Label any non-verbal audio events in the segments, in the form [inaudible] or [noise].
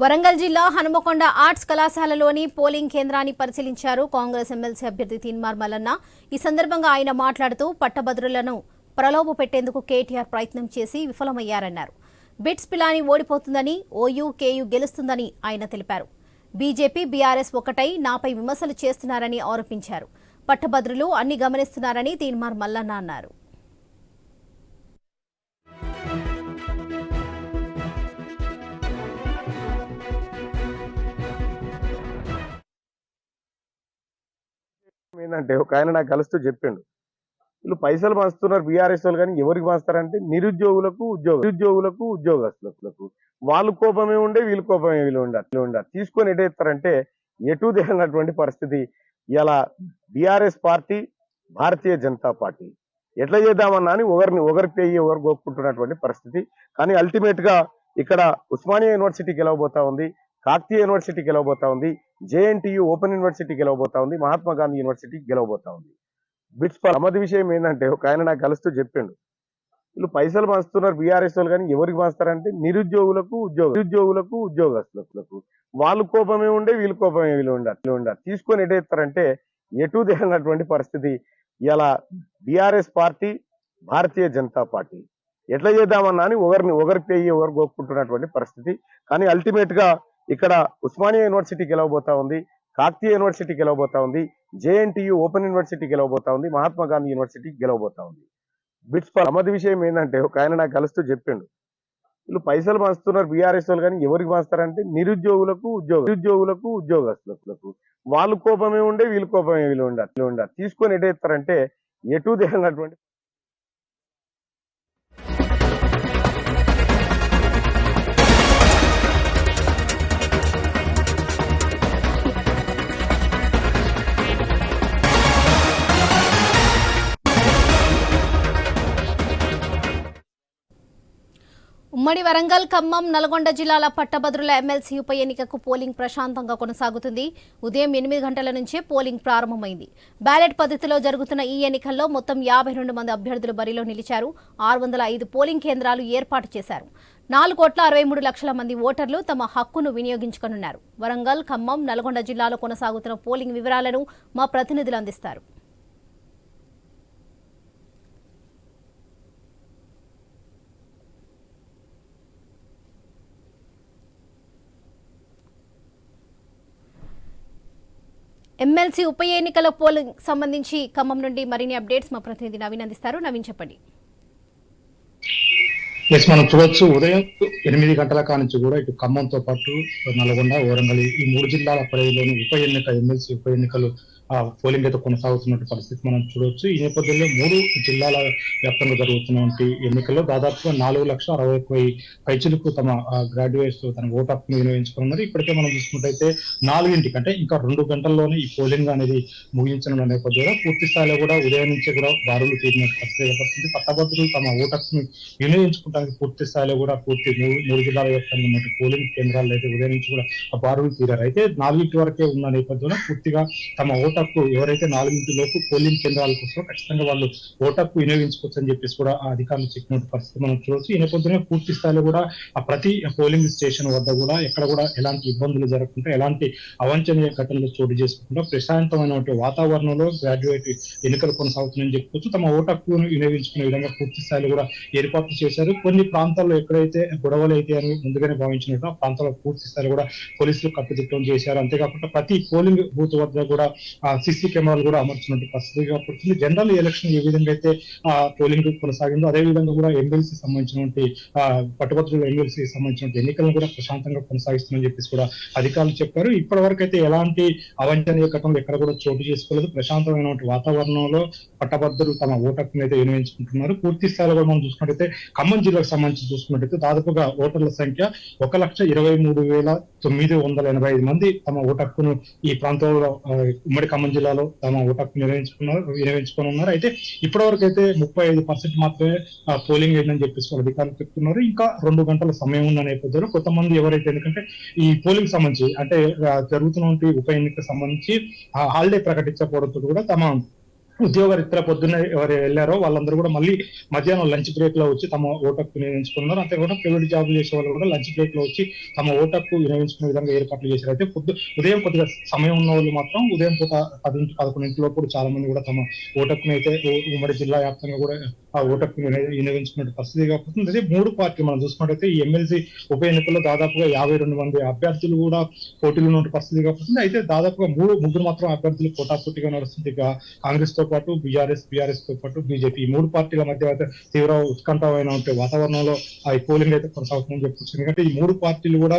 వరంగల్ జిల్లా Hanumakonda arts కళాశాలలోని polling కేంద్రాన్ని పరిశీలించారు కాంగ్రెస్ ఎమ్మెల్సీ అభ్యర్థి తీన్మార్ మల్లన్న. ఈ సందర్భంగా ఆయన మాట్లాడుతూ పట్టభద్రులను ప్రలోభ పెట్టేందుకు కేటీఆర్ ప్రయత్నం చేసి విఫలమయ్యారన్నారు. బిట్స్ పిలాని ఓడిపోతుందని ఓయూ కేయూ గెలుస్తుందని ఆయన తెలిపారు. బీజేపీ బీఆర్ఎస్ ఒకటై నాపై విమర్శలు చేస్తున్నారని ఆరోపించారు. పట్టభద్రులు అన్ని గమనిస్తున్నారని తీన్మార్ మల్లన్న అన్నారు. ఏంటంటే ఒక ఆయన నాకు కలుస్తూ చెప్పిండు. వీళ్ళు పైసలు పంచుతున్నారు బీఆర్ఎస్ వాళ్ళు కానీ ఎవరికి పంచుతారంటే నిరుద్యోగులకు ఉద్యోగ నిరుద్యోగులకు ఉద్యోగస్తులకు. వాళ్ళు కోపమే ఉండే వీళ్ళు కోపమే వీళ్ళు ఉండాలి ఉండాలి తీసుకొని ఎటేస్తారంటే ఎటు దిగినటువంటి పరిస్థితి. ఇలా BRS party Bharatiya Janata party. ఎట్లా చేద్దామన్నా అని ఒకరిని ఒకరి పేయి ఒకరు గోక్కుంటున్నటువంటి పరిస్థితి. కానీ అల్టిమేట్గా ఇక్కడ ఉస్మానియా యూనివర్సిటీ గెలవబోతా ఉంది. కాకతీయ యూనివర్సిటీ గెలవబోతా ఉంది జేఎన్టీయు ఓపెన్ యూనివర్సిటీ గెలవబోతా ఉంది మహాత్మా గాంధీ యూనివర్సిటీ గెలవబోతా ఉంది. బిట్స్ ఫర్ అమది విషయం ఏంటంటే ఒక ఆయన నాకు కలుస్తూ చెప్పిండు వీళ్ళు పైసలు పంచుతున్నారు బీఆర్ఎస్ వాళ్ళు కానీ ఎవరికి పంచుతారంటే నిరుద్యోగులకు ఉద్యోగ నిరుద్యోగులకు ఉద్యోగస్తులకు. వాళ్ళు కోపమే ఉండే వీళ్ళు కోపమే వీళ్ళు ఉండాలి వీళ్ళు ఉండాలి తీసుకొని ఎటేస్తారంటే ఎటు దిగినటువంటి పరిస్థితి. ఇలా BRS party Bharatiya Janata party. ఎట్లా చేద్దామన్నా అని ఒకరిని ఒకరి పెయ్యి ఒకరు గోక్కుంటున్నటువంటి పరిస్థితి. కానీ అల్టిమేట్గా ఇక్కడ ఉస్మానియా యూనివర్సిటీ గెలవబోతా ఉంది కాకతీయ యూనివర్సిటీ గెలవబోతా ఉంది జేఎన్టీయు ఓపెన్ యూనివర్సిటీ గెలవబోతా ఉంది మహాత్మా గాంధీ యూనివర్సిటీ గెలవబోతా ఉంది. బిట్స్ ఫర్ అమది విషయం ఏంటంటే ఒక ఆయన నాకు కలుస్తూ చెప్పిండు. వీళ్ళు పైసలు పంచుతున్నారు బీఆర్ఎస్ వాళ్ళు కానీ ఎవరికి పంచుతారంటే నిరుద్యోగులకు ఉద్యోగ నిరుద్యోగులకు ఉద్యోగస్తులకు. వాళ్ళు కోపమే ఉండే వీళ్ళు కోపమే వీళ్ళు ఉండాలి వీళ్ళు ఉండాలి తీసుకొని ఎటు ఎత్తారంటే ఎటు దిగినటువంటి ఉమ్మడి వరంగల్ ఖమ్మం నల్గొండ జిల్లాల పట్టభద్రుల ఎమ్మెల్సీ ఉప ఎన్నికకు పోలింగ్ ప్రశాంతంగా కొనసాగుతుంది. ఉదయం ఎనిమిది గంటల నుంచే పోలింగ్ ప్రారంభమైంది. బ్యాలెట్ పద్ధతిలో జరుగుతున్న ఈ ఎన్నికల్లో మొత్తం యాభై రెండు మంది అభ్యర్థులు బరిలో నిలిచారు. ఆరు వందల ఐదు పోలింగ్ కేంద్రాలు ఏర్పాటు చేశారు. నాలుగు కోట్ల అరవై మూడు లక్షల మంది ఓటర్లు తమ హక్కును వినియోగించుకనున్నారు. వరంగల్ ఖమ్మం నల్గొండ జిల్లాలో కొనసాగుతున్న పోలింగ్ వివరాలను మా ప్రతినిధులు అందిస్తారు. ఎమ్మెల్సీ ఉప ఎన్నికల పోలింగ్ సంబంధించి ఖమ్మం నుండి మరిన్ని అప్డేట్స్ మా ప్రతినిధి నవీన్ అందిస్తారు. నవీన్ చెప్పండి. ఎస్ మనం చూడొచ్చు. ఉదయం ఎనిమిది గంటల కానుంచి కూడా ఇటు ఖమ్మంతో పాటు నల్గొండ వరంగల్ ఈ మూడు జిల్లాల పరిధిలోని ఉప ఎన్నిక ఎమ్మెల్సీ ఉప ఎన్నికలు పోలింగ్ అయితే కొనసాగుతున్న పరిస్థితి మనం చూడవచ్చు. ఈ నేపథ్యంలో మూడు జిల్లాల వ్యాప్తంగా జరుగుతున్నటువంటి ఎన్నికల్లో దాదాపుగా నాలుగు లక్షల అరవై ఒక్క పైచులకు తమ గ్రాడ్యుయేట్స్ తన ఓట్ హక్కును వినియోగించుకున్నారు. ఇప్పటికే మనం చూసుకుంటే నాలుగింటికి అంటే ఇంకా రెండు గంటల్లోనే ఈ పోలింగ్ అనేది ముగించనున్న నేపథ్యంలో పూర్తి స్థాయిలో కూడా ఉదయం నుంచే కూడా బారులు తీరిన పరిస్థితి ఏర్పడుతుంది. పట్టభద్రులు తమ ఓట్ హక్కును వినియోగించుకోవడానికి పూర్తి స్థాయిలో కూడా పూర్తి మూడు జిల్లాల వ్యాప్తంగా ఉన్న పోలింగ్ కేంద్రాలు అయితే ఉదయం నుంచి కూడా ఆ బారులు తీరారు. అయితే నాలుగింటి వరకే ఉన్న నేపథ్యంలో పూర్తిగా తమ ఓట్ హక్కు ఎవరైతే నాలుగింటి లోపు పోలింగ్ కేంద్రాల కోసం ఖచ్చితంగా వాళ్ళు ఓటు హక్కు వినియోగించుకోవచ్చు అని చెప్పేసి కూడా ఆ అధికారులు చెప్పిన పరిస్థితి మనం చూడవచ్చు ఈ నేపథ్యంలో పూర్తి స్థాయిలో కూడా ఆ ప్రతి పోలింగ్ స్టేషన్ వద్ద కూడా ఎక్కడ కూడా ఎలాంటి ఇబ్బందులు జరగకుండా ఎలాంటి అవాంఛనీయ ఘటనలు చోటు చేసుకుంటా ప్రశాంతమైనటువంటి వాతావరణంలో గ్రాడ్యుయేట్ ఎన్నికలు కొనసాగుతున్నాయని చెప్పుకోవచ్చు. తమ ఓటు హక్కును వినియోగించుకునే విధంగా పూర్తి స్థాయిలో కూడా ఏర్పాట్లు చేశారు. కొన్ని ప్రాంతాల్లో ఎక్కడైతే గొడవలు అయితే అని ముందుగానే భావించినట్టు ఆ ప్రాంతాల్లో పూర్తి స్థాయిలో కూడా పోలీసులు కట్టుదిట్టం చేశారు. అంతేకాకుండా ప్రతి పోలింగ్ బూత్ వద్ద కూడా సిసి కెమెరాలు కూడా అమర్చినట్టు పరిస్థితి పడుతుంది జనరల్ ఎలక్షన్ ఏ విధంగా అయితే ఆ పోలింగ్ కొనసాగిందో అదే విధంగా కూడా ఎమ్మెల్సీ సంబంధించినటువంటి ఆ పట్టుభద్రుల ఎమ్మెల్సీ సంబంధించిన ఎన్నికలను కూడా ప్రశాంతంగా కొనసాగిస్తుందని చెప్పేసి కూడా అధికారులు చెప్పారు. ఇప్పటి వరకు అయితే ఎలాంటి అవంచనీయ ఘటనలు ఎక్కడ కూడా చోటు చేసుకోలేదు. ప్రశాంతమైనటువంటి వాతావరణంలో పట్టభద్రులు తమ ఓటు హక్కును అయితే వినియోగించుకుంటున్నారు. పూర్తి స్థాయిలో కూడా మనం చూసుకున్నట్టయితే ఖమ్మం జిల్లాకు సంబంధించి చూసుకున్నట్టయితే దాదాపుగా ఓటర్ల సంఖ్య ఒక లక్ష ఇరవై మూడు వేల తొమ్మిది వందల ఎనభై ఐదు మంది తమ ఓటు హక్కును ఈ ప్రాంతంలో ఉమ్మడి ఖమ్మం జిల్లాలో తమ ఓటు హక్కును నిర్వహించుకున్నారు వినియోగించుకొని ఉన్నారు. అయితే ఇప్పటి వరకు అయితే ముప్పై ఐదు పర్సెంట్ మాత్రమే పోలింగ్ అయిందని చెప్పేసి అధికారులు చెప్తున్నారు. ఇంకా రెండు గంటల సమయం ఉన్న నేపథ్యంలో కొంతమంది ఎవరైతే ఎందుకంటే ఈ పోలింగ్ సంబంధించి అంటే జరుగుతున్నటువంటి ఉప ఎన్నిక సంబంధించి హాలిడే ప్రకటించకపోవడంతో కూడా తమ ఉద్యోగరీత్యా పొద్దున్న ఎవరు వెళ్ళారో వాళ్ళందరూ కూడా మళ్ళీ మధ్యాహ్నం లంచ్ బ్రేక్లో వచ్చి తమ ఓటక్కు వినియోగించుకున్నారు అంతేకాకుండా ప్రైవేట్ జాబ్ చేసే వాళ్ళు కూడా లంచ్ బ్రేక్లో వచ్చి తమ ఓటక్కు వినియోగించుకునే విధంగా ఏర్పాట్లు చేశారు. అయితే పొద్దు ఉదయం కొద్దిగా సమయం ఉన్న వాళ్ళు మాత్రం ఉదయం పూట పది పదకొండింటిలో కూడా చాలా మంది కూడా తమ ఓటక్కుని అయితే ఉమ్మడి జిల్లా వ్యాప్తంగా కూడా ఆ ఓటక్కు వినియోగించుకునే పరిస్థితి కాకపోతుంది అదే మూడు పార్టీలు మనం చూసుకున్నట్టయితే ఈ ఎమ్మెల్సీ ఉప ఎన్నికల్లో దాదాపుగా యాభై రెండు మంది అభ్యర్థులు కూడా పోటీలో ఉన్న పరిస్థితి కాకపోతుంది అయితే దాదాపుగా మూడు ముగ్గురు మాత్రం అభ్యర్థులు పోటాపోటీగా నడుస్తుంది కాంగ్రెస్తో పాటు బీఆర్ఎస్ బీఆర్ఎస్తో పాటు బీజేపీ. ఈ మూడు పార్టీల మధ్య తీవ్ర ఉత్కంఠమైన ఉంటే వాతావరణంలో ఈ పోలింగ్ అయితే కొనసాగుతుందని చెప్పొచ్చు. ఎందుకంటే ఈ మూడు పార్టీలు కూడా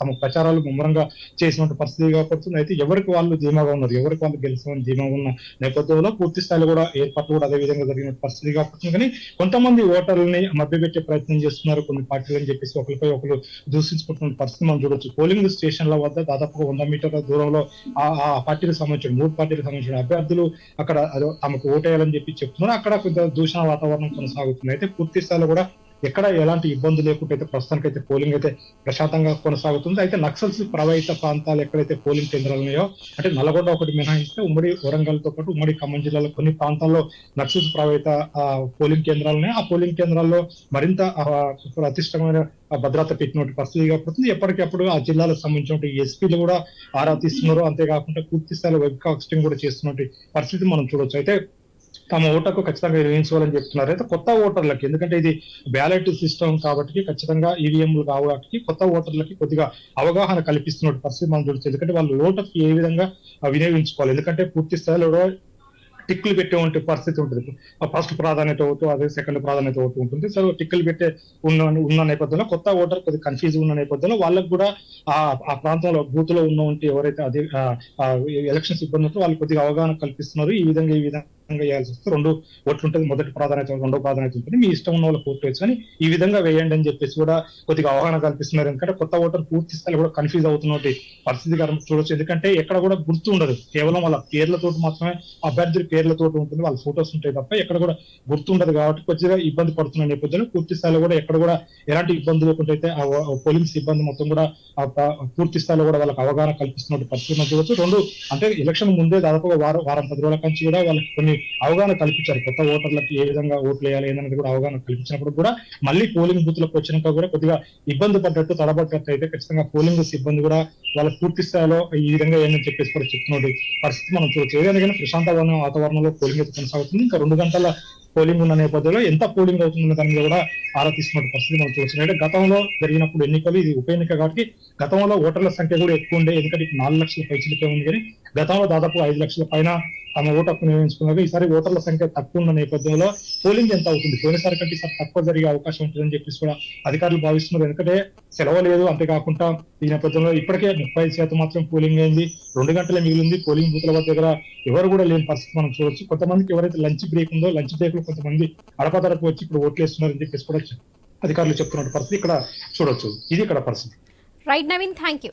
తమ ప్రచారాలు ముమ్మరంగా చేసినటువంటి పరిస్థితి కాకపోతుంది అయితే ఎవరికి వాళ్ళు ధీమాగా ఉన్నారు? ఎవరికి వాళ్ళు గెలిచిన ధీమాగా ఉన్న నేపథ్యంలో పూర్తి స్థాయిలో కూడా ఏర్పాట్లు కూడా అదే విధంగా జరిగిన పరిస్థితి కాకపోతుంది. కానీ కొంతమంది ఓటర్లని మభ్యపెట్టే ప్రయత్నం చేస్తున్నారు. కొన్ని పార్టీలు అని చెప్పేసి ఒకరిపై ఒకరు దూషించుకుంటున్న పరిస్థితి మనం చూడొచ్చు. పోలింగ్ స్టేషన్ల వద్ద దాదాపు వంద మీటర్ల దూరంలో ఆ ఆ పార్టీలకు సంబంధించిన మూడు పార్టీలకు సంబంధించిన అభ్యర్థులు అక్కడ ఆమెకు తమకు ఓటేయాలని చెప్పి చెప్తున్నారు. అక్కడ కొంత దూషణ వాతావరణం కొనసాగుతుంది. అయితే పూర్తి స్థాయిలో కూడా ఎక్కడ ఎలాంటి ఇబ్బంది లేకుండా అయితే ప్రస్తుతానికి అయితే పోలింగ్ అయితే ప్రశాంతంగా కొనసాగుతుంది. అయితే నక్సల్స్ ప్రభావిత ప్రాంతాలు ఎక్కడైతే పోలింగ్ కేంద్రాలు ఉన్నాయో అంటే నల్గొండ ఒకటి మినహాయిస్తే ఉమ్మడి వరంగల్తో పాటు ఉమ్మడి ఖమ్మం జిల్లాలో కొన్ని ప్రాంతాల్లో నక్సల్స్ ప్రభావిత పోలింగ్ కేంద్రాలు ఉన్నాయి. ఆ పోలింగ్ కేంద్రాల్లో మరింత ప్రతిష్టమైన భద్రత పెట్టినటువంటి పరిస్థితి కాకపోతుంది ఎప్పటికప్పుడు ఆ జిల్లాలకు సంబంధించిన ఎస్పీలు కూడా ఆరా తీస్తున్నారు. అంతేకాకుండా పూర్తి స్థాయిలో వెబ్ కాస్టింగ్ కూడా చేస్తున్నటువంటి పరిస్థితి మనం చూడొచ్చు. అయితే తమ ఓటకు ఖచ్చితంగా వినియోగించుకోవాలని చెప్తున్నారు. అయితే కొత్త ఓటర్లకి ఎందుకంటే ఇది బ్యాలెట్ సిస్టమ్ కాబట్టి ఖచ్చితంగా ఈవీఎంలు కాబట్టి కొత్త ఓటర్లకి కొద్దిగా అవగాహన కల్పిస్తున్న పరిస్థితి మనం చూడొచ్చు. ఎందుకంటే వాళ్ళు ఓటర్కి ఏ విధంగా వినియోగించుకోవాలి. ఎందుకంటే పూర్తి స్థాయిలో టిక్కులు పెట్టే పరిస్థితి ఉంటుంది. ఫస్ట్ ప్రాధాన్యత ఓటు అదే సెకండ్ ప్రాధాన్యత ఓటు ఉంటుంది. సో టిక్కులు పెట్టే ఉన్న ఉన్న నేపథ్యంలో కొత్త ఓటర్ కొద్దిగా కన్ఫ్యూజ్ ఉన్న నేపథ్యంలో వాళ్ళకి కూడా ఆ ఆ ప్రాంతంలో బూత్లో ఉన్న ఉంటే ఎవరైతే అదే ఎలక్షన్ సిబ్బంది ఉంటే వాళ్ళు కొద్దిగా అవగాహన కల్పిస్తున్నారు. ఈ విధంగా ఈ విధంగా వేయాల్సి వస్తే రెండు ఓట్లు ఉంటుంది. మొదటి ప్రాధాన్యత రెండో ప్రాధాన్యత ఉంటుంది మీ ఇష్టం ఉన్న వాళ్ళకి ఓట్లు వేసుకొని ఈ విధంగా వేయండి అని చెప్పేసి కూడా కొద్దిగా అవగాహన కల్పిస్తున్నారు. ఎందుకంటే కొత్త ఓటర్ పూర్తి స్థాయిలో కూడా కన్ఫ్యూజ్ అవుతున్నటువంటి పరిస్థితి చూడొచ్చు. ఎందుకంటే ఎక్కడ కూడా గుర్తు ఉండదు. కేవలం వాళ్ళ పేర్లతో మాత్రమే అభ్యర్థుల పేర్లతో ఉంటుంది. వాళ్ళ ఫోటోస్ ఉంటాయి తప్ప ఎక్కడ కూడా గుర్తుండదు కాబట్టి కొద్దిగా ఇబ్బంది పడుతున్న నేపథ్యంలో పూర్తి స్థాయిలో కూడా ఎక్కడ కూడా ఎలాంటి ఇబ్బంది లేకుండా అయితే ఆ పోలింగ్ సిబ్బంది మొత్తం కూడా పూర్తి స్థాయిలో కూడా వాళ్ళకి అవగాహన కల్పిస్తున్న పరిస్థితి చూడొచ్చు. రెండు అంటే ఎలక్షన్ ముందే దాదాపుగా వారం వారం పది రోజుల నుంచి కూడా వాళ్ళకి కొన్ని అవగాహన కల్పించారు. కొత్త ఓటర్లకు ఏ విధంగా ఓట్లు వేయాలి ఏంటనేది కూడా అవగాహన కల్పించినప్పుడు కూడా మళ్ళీ పోలింగ్ బూత్లకు వచ్చినాక కూడా కొద్దిగా ఇబ్బంది పడ్డట్టు తడబడ్డట్టు అయితే ఖచ్చితంగా పోలింగ్ సిబ్బంది కూడా వాళ్ళ పూర్తి స్థాయిలో ఈ విధంగా ఏందని చెప్పేసి కూడా చెప్తున్నట్టు పరిస్థితి మనం చూడొచ్చు. ఏదైనా కానీ వాతావరణంలో పోలింగ్ అయితే కొనసాగుతుంది. ఇంకా రెండు గంటల పోలింగ్ ఉన్న నేపథ్యంలో ఎంత పోలింగ్ అవుతుందన్న దాని మీద కూడా ఆరా తీసుకున్న పరిస్థితి మనం చూడొచ్చు. అంటే గతంలో జరిగినప్పుడు ఎన్నికలు ఇది ఉప ఎన్నిక కాబట్టి గతంలో ఓటర్ల సంఖ్య కూడా ఎక్కువ ఉండే. ఎందుకంటే నాలుగు లక్షల పైచిలకే ఉంది కానీ గతంలో దాదాపు ఐదు లక్షల పైన తమ ఓటు హక్కు వినియోగించుకున్నారు ఈసారి ఓటర్ల సంఖ్య తక్కువ ఉన్న నేపథ్యంలో పోలింగ్ ఎంత అవుతుంది? పోయినసారి కంటే ఈసారి తక్కువ జరిగే అవకాశం ఉంటుందని చెప్పేసి కూడా అధికారులు భావిస్తున్నారు. ఎందుకంటే సెలవు లేదు. అంతేకాకుండా ఈ నేపథ్యంలో ఇప్పటికే ముప్పై శాతం మాత్రం పోలింగ్ అయింది. రెండు గంటల మిగిలింది. పోలింగ్ బూత్ల వద్ద దగ్గర ఎవరు కూడా లేని పరిస్థితి మనం చూడొచ్చు. కొంతమందికి ఎవరైతే లంచ్ బ్రేక్ ఉందో లంచ్ బ్రేక్లో కొంతమంది అడపదడపు వచ్చి ఇప్పుడు ఓట్లు వేస్తున్నారని చెప్పేసి కూడా అధికారులు చెప్తున్న పరిస్థితి ఇక్కడ చూడొచ్చు. ఇది ఇక్కడ పరిస్థితి. రైట్ నవీన్ థ్యాంక్ యూ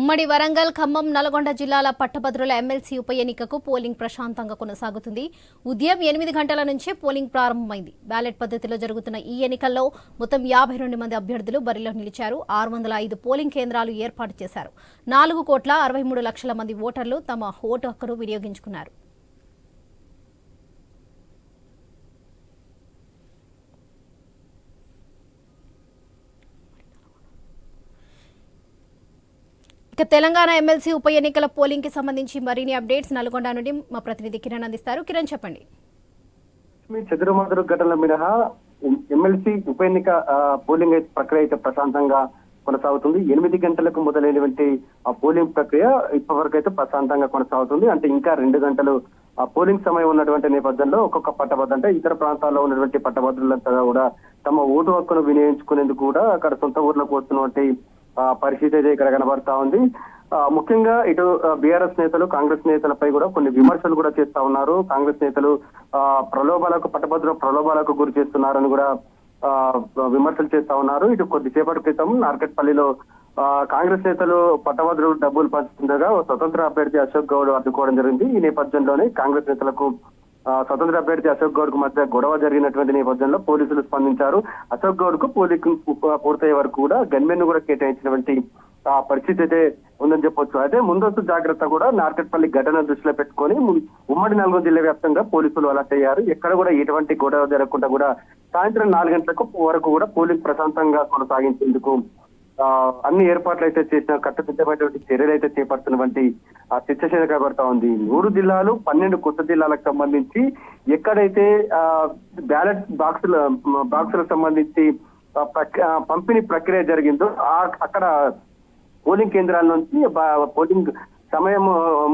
ఉమ్మడి వరంగల్ ఖమ్మం నల్గొండ జిల్లాల పట్టభద్రుల ఎమ్మెల్సీ ఉప ఎన్నికకు పోలింగ్ ప్రశాంతంగా కొనసాగుతుంది. ఉదయం ఎనిమిది గంటల నుంచే పోలింగ్ ప్రారంభమైంది. బ్యాలెట్ పద్ధతిలో జరుగుతున్న ఈ ఎన్నికల్లో మొత్తం యాభై రెండు మంది అభ్యర్థులు బరిలో నిలిచారు. ఆరు వందల ఐదు పోలింగ్ కేంద్రాలు ఏర్పాటు చేశారు. నాలుగు కోట్ల అరవై మూడు లక్షల మంది ఓటర్లు తమ ఓటు హక్కును వినియోగించుకున్నారు. ఇక తెలంగాణ ఎమ్మెల్సీ ఉప ఎన్నికల పోలింగ్కి సంబంధించి మరిన్ని అప్డేట్స్ నల్గొండ నుండి మా ప్రతినిధి కిరణ్ అందిస్తారు. కిరణ్ చెప్పండి. మీ ఘటనల మినహా ఎమ్మెల్సీ ఉప ఎన్నిక ఆ, పోలింగ్ ప్రక్రియ అయితే ప్రశాంతంగా కొనసాగుతుంది. ఎనిమిది గంటలకు మొదలైనటువంటి ఆ పోలింగ్ ప్రక్రియ ఇప్పటివరకు అయితే ప్రశాంతంగా కొనసాగుతుంది. అంటే ఇంకా రెండు గంటలు ఆ పోలింగ్ సమయం ఉన్నటువంటి నేపథ్యంలో ఒక్కొక్క పట్టభద్రులు అంటే ఇతర ప్రాంతాల్లో ఉన్నటువంటి పట్టభద్రులంతా కూడా తమ ఓటు హక్కును వినియోగించుకునేందుకు కూడా అక్కడ సొంత ఊర్లకు వస్తున్నటువంటి పరిస్థితి అయితే ఇక్కడ కనబడతా ఉంది. ఆ, ముఖ్యంగా ఇటు బీఆర్ఎస్ నేతలు కాంగ్రెస్ నేతలపై కూడా కొన్ని విమర్శలు కూడా చేస్తా ఉన్నారు. కాంగ్రెస్ నేతలు ఆ, ప్రలోభాలకు పట్టభద్ర ప్రలోభాలకు గురి చేస్తున్నారని కూడా ఆ, విమర్శలు చేస్తా ఉన్నారు. ఇటు కొద్దిసేపటి క్రితం నార్కెట్పల్లిలో ఆ, కాంగ్రెస్ నేతలు పట్టభద్రులు డబ్బులు పంచుతుండగా స్వతంత్ర అభ్యర్థి అశోక్ గౌడ్ అడ్డుకోవడం జరిగింది. ఈ నేపథ్యంలోనే కాంగ్రెస్ నేతలకు స్వతంత్ర అభ్యర్థి అశోక్ గౌడ్కు మధ్య గొడవ జరిగినటువంటి నేపథ్యంలో పోలీసులు స్పందించారు. అశోక్ గౌడ్కు పోలింగ్ పూర్తయ్యే వరకు కూడా గన్మెన్ కూడా కేటాయించినటువంటి ఆ పరిస్థితి అయితే ఉందని చెప్పొచ్చు. అయితే ముందస్తు జాగ్రత్త కూడా నార్కెట్పల్లి ఘటన దృష్టిలో పెట్టుకొని ఉమ్మడి నల్గొండ జిల్లా వ్యాప్తంగా పోలీసులు అలర్ట్ అయ్యారు ఎక్కడ కూడా ఎటువంటి గొడవ జరగకుండా కూడా సాయంత్రం నాలుగు గంటలకు వరకు కూడా పోలింగ్ ప్రశాంతంగా కొనసాగించేందుకు అన్ని ఏర్పాట్లు అయితే చేసిన కట్టుదిట్టమైనటువంటి చర్యలు అయితే చేపడుతున్నటువంటి ఆ శిక్షణ కనబడతా ఉంది. మూడు జిల్లాలు పన్నెండు కొత్త జిల్లాలకు సంబంధించి ఎక్కడైతే ఆ బ్యాలెట్ బాక్సుల బాక్సులకు సంబంధించి పంపిణీ ప్రక్రియ జరిగిందో ఆ అక్కడ పోలింగ్ కేంద్రాల నుంచి బా- పోలింగ్ సమయం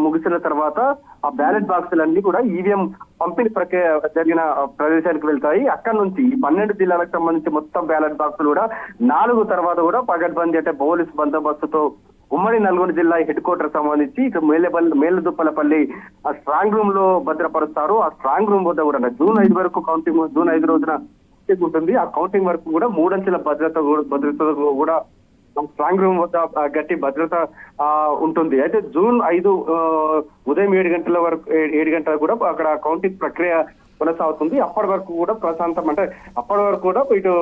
ముగిసిన తర్వాత ఆ బ్యాలెట్ బాక్సులన్నీ కూడా ఈవీఎం పంపిణీ ప్రక్రియ జరిగిన ప్రదేశానికి వెళ్తాయి. అక్కడ నుంచి ఈ పన్నెండు జిల్లాలకు సంబంధించి మొత్తం బ్యాలెట్ బాక్సులు కూడా నాలుగు తర్వాత కూడా పగడ్బందీ అంటే పోలీస్ బందోబస్తుతో ఉమ్మడి నల్గొండ జిల్లా హెడ్ క్వార్టర్ సంబంధించి ఇక మేలేపల్లి మేలదుప్పలపల్లి ఆ స్ట్రాంగ్ రూమ్లో భద్రపరుస్తారు. ఆ స్ట్రాంగ్ రూమ్ వద్ద కూడా జూన్ ఐదు వరకు కౌంటింగ్ జూన్ ఐదు రోజున ఉంటుంది. ఆ కౌంటింగ్ వరకు కూడా మూడంచెల భద్రత భద్రత కూడా స్ట్రాంగ్ రూమ్ వద్ద గట్టి భద్రత ఉంటుంది. అయితే జూన్ ఐదు ఉదయం ఏడు గంటల వరకు ఏ- ఏడు గంటలకు కూడా అక్కడ కౌంటింగ్ ప్రక్రియ కొనసాగుతుంది. అప్పటి వరకు కూడా ప్రశాంతం అంటే అప్పటి వరకు కూడా ఇటు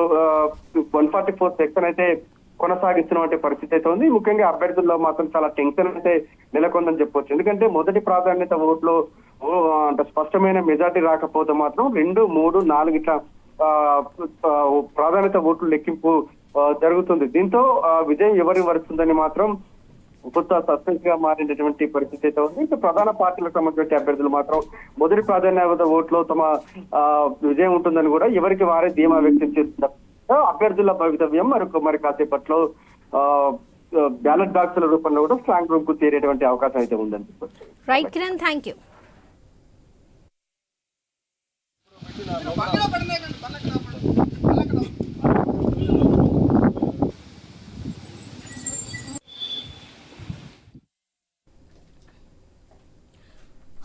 వన్ ఫార్టీ ఫోర్ సెక్షన్ అయితే కొనసాగిస్తున్నటువంటి పరిస్థితి అయితే ఉంది. ముఖ్యంగా అభ్యర్థుల్లో మాత్రం చాలా టెన్షన్ అయితే నెలకొందని చెప్పొచ్చు. ఎందుకంటే మొదటి ప్రాధాన్యత ఓట్లు అంటే స్పష్టమైన మెజార్టీ రాకపోతే మాత్రం రెండు మూడు నాలుగు ఇట్లా ప్రాధాన్యత ఓట్లు లెక్కింపు జరుగుతుంది. దీంతో ఆ, విజయం ఎవరి వరుస్తుందని మాత్రం కొత్త సస్పెన్స్గా మారినటువంటి పరిస్థితి అయితే ఉంది. ఇంకా ప్రధాన పార్టీలకు సంబంధించిన అభ్యర్థులు మాత్రం మొదటి ప్రాధాన్యత ఓట్లో తమ ఆ, విజయం ఉంటుందని కూడా ఎవరికి వారే ధీమా వ్యక్తం చేస్తున్నారు. అభ్యర్థుల భవితవ్యం మరి మరి కాసేపట్లో ఆ, బ్యాలెట్ బాక్సుల రూపంలో కూడా స్ట్రాంగ్ రూమ్కు చేరేటువంటి అవకాశం అయితే ఉందని right Kiran thank you.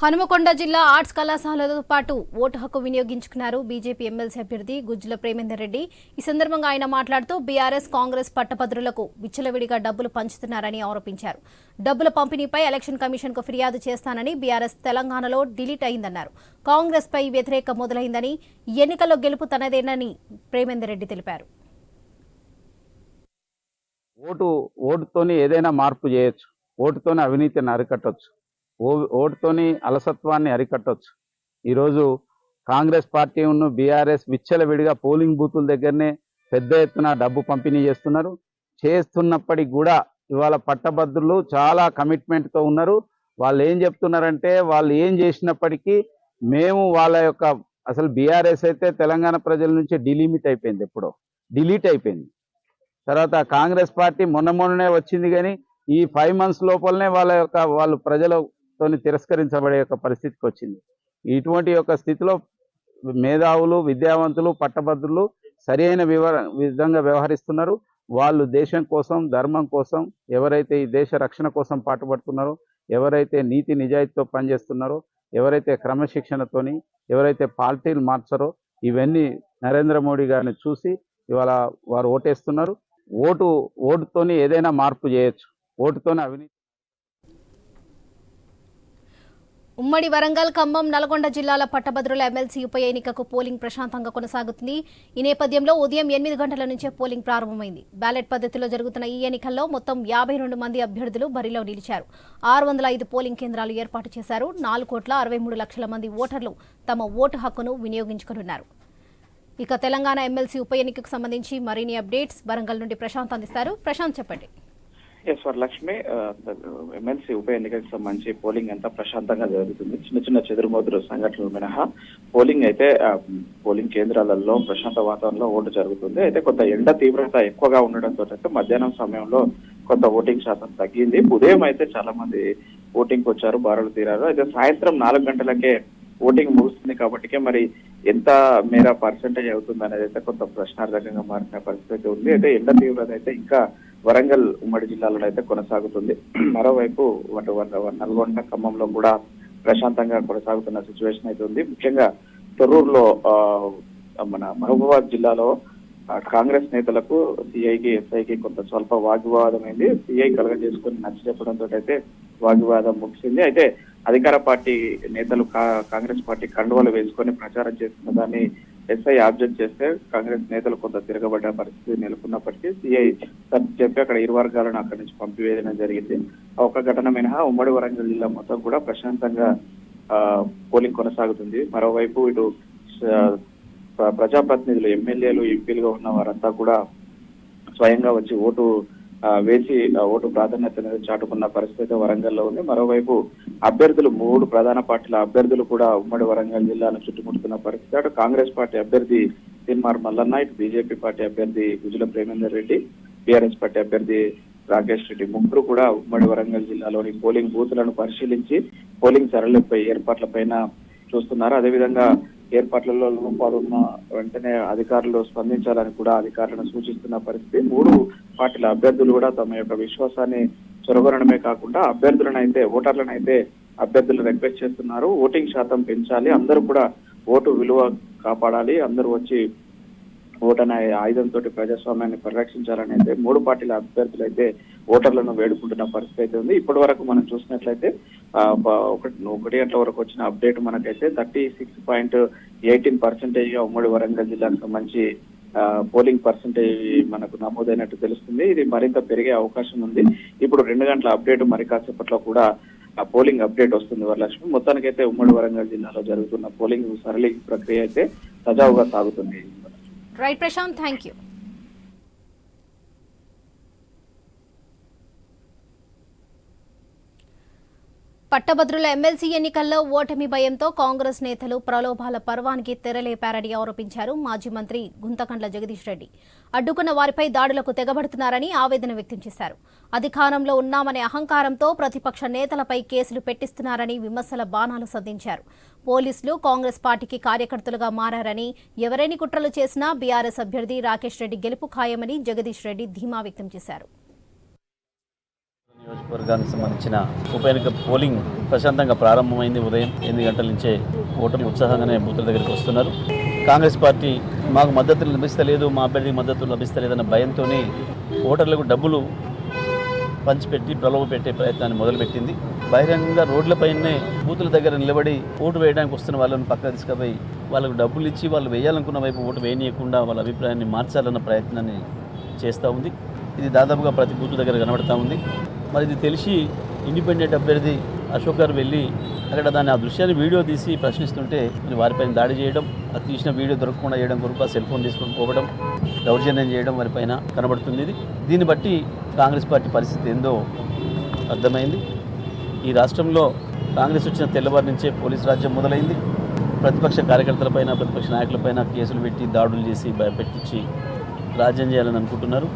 Hanumakonda జిల్లా ఆర్ట్స్ కళాశాలతో పాటు ఓటు హక్కు వినియోగించుకున్నారు బీజేపీ ఎమ్మెల్సీ అభ్యర్థి గుజ్జుల ప్రేమేందర్ రెడ్డి. ఈ సందర్భంగా ఆయన మాట్లాడుతూ బీఆర్ఎస్ కాంగ్రెస్ పట్టభద్రులకు విచ్చలవిడిగా డబ్బులు పంచుతున్నారని ఆరోపించారు. డబ్బుల పంపిణీపై ఎలక్షన్ కమిషన్కు ఫిర్యాదు చేస్తానని బీఆర్ఎస్ తెలంగాణలో డిలీట్ అయిందన్నారు. కాంగ్రెస్ పై వ్యతిరేక మొదలైందని ఎన్నికల్లో గెలుపు తనదేనని ప్రేమేందర్ రెడ్డి తెలిపారు. ఓటు ఓటుతోనే ఏదైనా మార్పు చేయొచ్చు. ఓటుతోని అవినీతిని అరికట్టొచ్చు. ఓ ఓటుతోని అలసత్వాన్ని అరికట్టవచ్చు ఈరోజు కాంగ్రెస్ పార్టీ ఉన్న బీఆర్ఎస్ విచ్చలవిడిగా పోలింగ్ బూతుల దగ్గరనే పెద్ద ఎత్తున డబ్బు పంపిణీ చేస్తున్నారు. చేస్తున్నప్పటికి కూడా ఇవాళ పట్టభద్రులు చాలా కమిట్మెంట్తో ఉన్నారు. వాళ్ళు ఏం చెప్తున్నారంటే వాళ్ళు ఏం చేసినప్పటికీ మేము వాళ్ళ యొక్క అసలు బీఆర్ఎస్ అయితే తెలంగాణ ప్రజల నుంచి డిలిమిట్ అయిపోయింది ఎప్పుడో. డిలీట్ అయిపోయింది. తర్వాత కాంగ్రెస్ పార్టీ మొన్న మొన్ననే వచ్చింది కానీ ఈ ఫైవ్ మంత్స్ లోపలనే వాళ్ళ యొక్క వాళ్ళు తోని తిరస్కరించబడే యొక్క పరిస్థితికి వచ్చింది. ఇటువంటి యొక్క స్థితిలో మేధావులు విద్యావంతులు పట్టభద్రులు సరి అయిన వివర విధంగా వ్యవహరిస్తున్నారు. వాళ్ళు దేశం కోసం ధర్మం కోసం ఎవరైతే ఈ దేశ రక్షణ కోసం పాటుపడుతున్నారో ఎవరైతే నీతి నిజాయితీతో పనిచేస్తున్నారో ఎవరైతే క్రమశిక్షణతోని ఎవరైతే పార్టీలు మార్చారో ఇవన్నీ నరేంద్ర మోడీ గారిని చూసి ఇవాళ వారు ఓటేస్తున్నారు. ఓటు ఓటుతోని ఏదైనా మార్పు చేయొచ్చు. ఓటుతోని అవినీతి ఉమ్మడి వరంగల్ ఖమ్మం నల్గొండ జిల్లాల పట్టభద్రుల ఎమ్మెల్సీ ఉప ఎన్నికకు పోలింగ్ ప్రశాంతంగా కొనసాగుతుంది. ఈ నేపథ్యంలో ఉదయం ఎనిమిది గంటల నుంచే పోలింగ్ ప్రారంభమైంది. బ్యాలెట్ పద్ధతిలో జరుగుతున్న ఈ ఎన్నికల్లో మొత్తం యాభై రెండు మంది అభ్యర్థులు బరిలో నిలిచారు. ఆరు వందల ఐదు పోలింగ్ కేంద్రాలు ఏర్పాటు చేశారు. నాలుగు కోట్ల అరవై మూడు లక్షల మంది ఓటర్లు తమ ఓటు హక్కును వినియోగించుకున్నారు ఇక తెలంగాణ ఎమ్మెల్సీ ఉప ఎన్నికకు సంబంధించి మరిన్ని అప్డేట్స్ వరంగల్ నుండి ప్రశాంత్ అందిస్తారు. ప్రశాంత్ చెప్పండి. ఎస్ వరలక్ష్మి ఎమ్మెల్సీ ఉప ఎన్నికకి సంబంధించి పోలింగ్ అంతా ప్రశాంతంగా జరుగుతుంది. చిన్న చిన్న చెదురుమదురు సంఘటనలు మినహా పోలింగ్ అయితే పోలింగ్ కేంద్రాలలో ప్రశాంత వాతావరణంలో ఓటు జరుగుతుంది. అయితే కొంత ఎండ తీవ్రత ఎక్కువగా ఉండడంతో అయితే మధ్యాహ్నం సమయంలో కొంత ఓటింగ్ శాతం తగ్గింది. ఉదయం అయితే చాలా మంది ఓటింగ్ వచ్చారు బారులు తీరారు. అయితే సాయంత్రం నాలుగు గంటలకే ఓటింగ్ ముగుస్తుంది కాబట్టి మరి ఎంత మేర పర్సెంటేజ్ అవుతుంది అనేది అయితే కొంత ప్రశ్నార్థకంగా మారిన పరిస్థితి అయితే ఉంది. అయితే ఎండ తీవ్రత అయితే ఇంకా వరంగల్ ఉమ్మడి జిల్లాలో అయితే కొనసాగుతుంది. [clears throat] మరోవైపు అటు నల్గొండ ఖమ్మంలో కూడా ప్రశాంతంగా కొనసాగుతున్న సిచ్యువేషన్ అయితే ఉంది. ముఖ్యంగా తొర్రూరులో ఆ, మన మహబూబాద్ జిల్లాలో కాంగ్రెస్ నేతలకు సిఐకి ఎస్ఐకి కొంత స్వల్ప వాగ్వివాదం అయింది. సిఐ కలగజేసుకుని నచ్చ చెప్పడంతో అయితే వాగ్వివాదం ముగిసింది. అయితే అధికార పార్టీ నేతలు కా- కాంగ్రెస్ పార్టీ కండువలు వేసుకొని ప్రచారం చేస్తున్న దాన్ని ఎస్ఐ ఆబ్జెక్ట్ చేస్తే కాంగ్రెస్ నేతలు కొంత తిరగబడ్డ పరిస్థితి నెలకొన్నప్పటికీ సిఐ చెప్పి అక్కడ ఇరు వర్గాలను అక్కడి నుంచి పంపివేయడం జరిగింది. ఆ ఒక్క ఘటన మినహా ఉమ్మడి వరంగల్ జిల్లా మొత్తం కూడా ప్రశాంతంగా ఆ, పోలింగ్ కొనసాగుతుంది. మరోవైపు ఇటు ప్ర- ప్రజాప్రతినిధులు ఎమ్మెల్యేలు ఎంపీలుగా ఉన్న వారంతా కూడా స్వయంగా వచ్చి ఓటు వేసి ఓటు ప్రాధాన్యత అనేది చాటుకున్న పరిస్థితి వరంగల్లో ఉంది. మరోవైపు అభ్యర్థులు మూడు ప్రధాన పార్టీల అభ్యర్థులు కూడా ఉమ్మడి వరంగల్ జిల్లాను చుట్టుముడుతున్న పరిస్థితి. అటు కాంగ్రెస్ పార్టీ అభ్యర్థి తిన్మార్ మల్లన్న ఇటు బీజేపీ పార్టీ అభ్యర్థి గుజుల ప్రేమేందర్ రెడ్డి బీఆర్ఎస్ పార్టీ అభ్యర్థి రాకేష్ రెడ్డి ముగ్గురు కూడా ఉమ్మడి వరంగల్ జిల్లాలోని పోలింగ్ బూత్లను పరిశీలించి పోలింగ్ సరళిపై ఏర్పాట్లపైన చూస్తున్నారు. అదేవిధంగా ఏర్పాట్లలో లోపాలు ఉన్న వెంటనే అధికారులు స్పందించాలని కూడా అధికారులను సూచిస్తున్న పరిస్థితి. మూడు పార్టీల అభ్యర్థులు కూడా తమ యొక్క విశ్వాసాన్ని చొరగొనడమే కాకుండా అభ్యర్థులనైతే ఓటర్లనైతే ఓటర్లను అయితే అభ్యర్థులు రిక్వెస్ట్ చేస్తున్నారు. ఓటింగ్ శాతం పెంచాలి. అందరూ కూడా ఓటు విలువ కాపాడాలి. అందరూ వచ్చి ఓటు అనే ఆయుధంతో ప్రజాస్వామ్యాన్ని పరిరక్షించాలని అయితే మూడు పార్టీల అభ్యర్థులు అయితే ఓటర్లను వేడుకుంటున్న పరిస్థితి అయితే ఉంది. ఇప్పటి వరకు మనం చూసినట్లయితే ఒకటి గంటల వరకు వచ్చిన అప్డేట్ మనకైతే థర్టీ సిక్స్ పాయింట్ ఎయిటీన్ పర్సెంటేజ్గా ఉమ్మడి వరంగల్ జిల్లాకు సంబంధించి పోలింగ్ పర్సెంటేజ్ మనకు నమోదైనట్టు తెలుస్తుంది. ఇది మరింత పెరిగే అవకాశం ఉంది. ఇప్పుడు రెండు గంటల అప్డేట్ మరి కాసేపట్లో కూడా ఆ పోలింగ్ అప్డేట్ వస్తుంది వరలక్ష్మి. మొత్తానికైతే ఉమ్మడి వరంగల్ జిల్లాలో జరుగుతున్న పోలింగ్ సరళి ప్రక్రియ అయితే సజావుగా సాగుతుంది. రైట్ ప్రశాంత్ థ్యాంక్ యూ పట్టభద్రుల ఎమ్మెల్సీ ఎన్నికల్లో ఓటమి భయంతో కాంగ్రెస్ నేతలు ప్రలోభాల పర్వానికి తెరలేపారని ఆరోపించారు మాజీ మంత్రి గుంతకండ్ల జగదీష్ రెడ్డి. అడ్డుకున్న వారిపై దాడులకు తెగబడుతున్నారని ఆవేదన వ్యక్తం చేశారు. అధికారంలో ఉన్నామనే అహంకారంతో ప్రతిపక్ష నేతలపై కేసులు పెట్టిస్తున్నారని విమర్శల బాణాలు సంధించారు. పోలీసులు కాంగ్రెస్ పార్టీకి కార్యకర్తలుగా మారారని ఎవరైనా కుట్రలు చేసినా బీఆర్ఎస్ అభ్యర్థి రాకేష్ రెడ్డి గెలుపు ఖాయమని జగదీష్ రెడ్డి ధీమా వ్యక్తం చేశారు. నియోజకవర్గానికి సంబంధించిన ఉప ఎన్నిక పోలింగ్ ప్రశాంతంగా ప్రారంభమైంది ఉదయం ఎనిమిది గంటల నుంచే ఓటర్లు ఉత్సాహంగానే బూతుల దగ్గరికి వస్తున్నారు. కాంగ్రెస్ పార్టీ మాకు మద్దతు లభిస్తలేదు మా అభ్యర్థికి మద్దతు లభిస్తలేదన్న భయంతో ఓటర్లకు డబ్బులు పంచిపెట్టి ప్రలోభ పెట్టే ప్రయత్నాన్ని మొదలుపెట్టింది. బహిరంగంగా రోడ్లపైనే బూతుల దగ్గర నిలబడి ఓటు వేయడానికి వస్తున్న వాళ్ళని పక్కన తీసుకుపోయి వాళ్ళకు డబ్బులు ఇచ్చి వాళ్ళు వేయాలనుకున్న వైపు ఓటు వేయనీయకుండా వాళ్ళ అభిప్రాయాన్ని మార్చాలన్న ప్రయత్నాన్ని చేస్తూ ఉంది. ఇది దాదాపుగా ప్రతి బూత్ దగ్గర కనబడతా ఉంది. మరి ఇది తెలిసి ఇండిపెండెంట్ అభ్యర్థి అశోక్ గారు వెళ్ళి అక్కడ దాన్ని ఆ దృశ్యాన్ని వీడియో తీసి ప్రశ్నిస్తుంటే మరి వారిపైన దాడి చేయడం అది తీసిన వీడియో దొరకకుండా చేయడం కొరకు ఆ సెల్ ఫోన్ తీసుకొని పోవడం దౌర్జన్యం చేయడం వారిపైన కనబడుతుంది. దీన్ని బట్టి కాంగ్రెస్ పార్టీ పరిస్థితి ఏందో అర్థమైంది. ఈ రాష్ట్రంలో కాంగ్రెస్ వచ్చిన తెల్లవారి నుంచే పోలీసు రాజ్యం మొదలైంది. ప్రతిపక్ష కార్యకర్తలపైన ప్రతిపక్ష నాయకులపైన కేసులు పెట్టి దాడులు చేసి భయపెట్టించి రాజ్యం చేయాలని అనుకుంటున్నారు.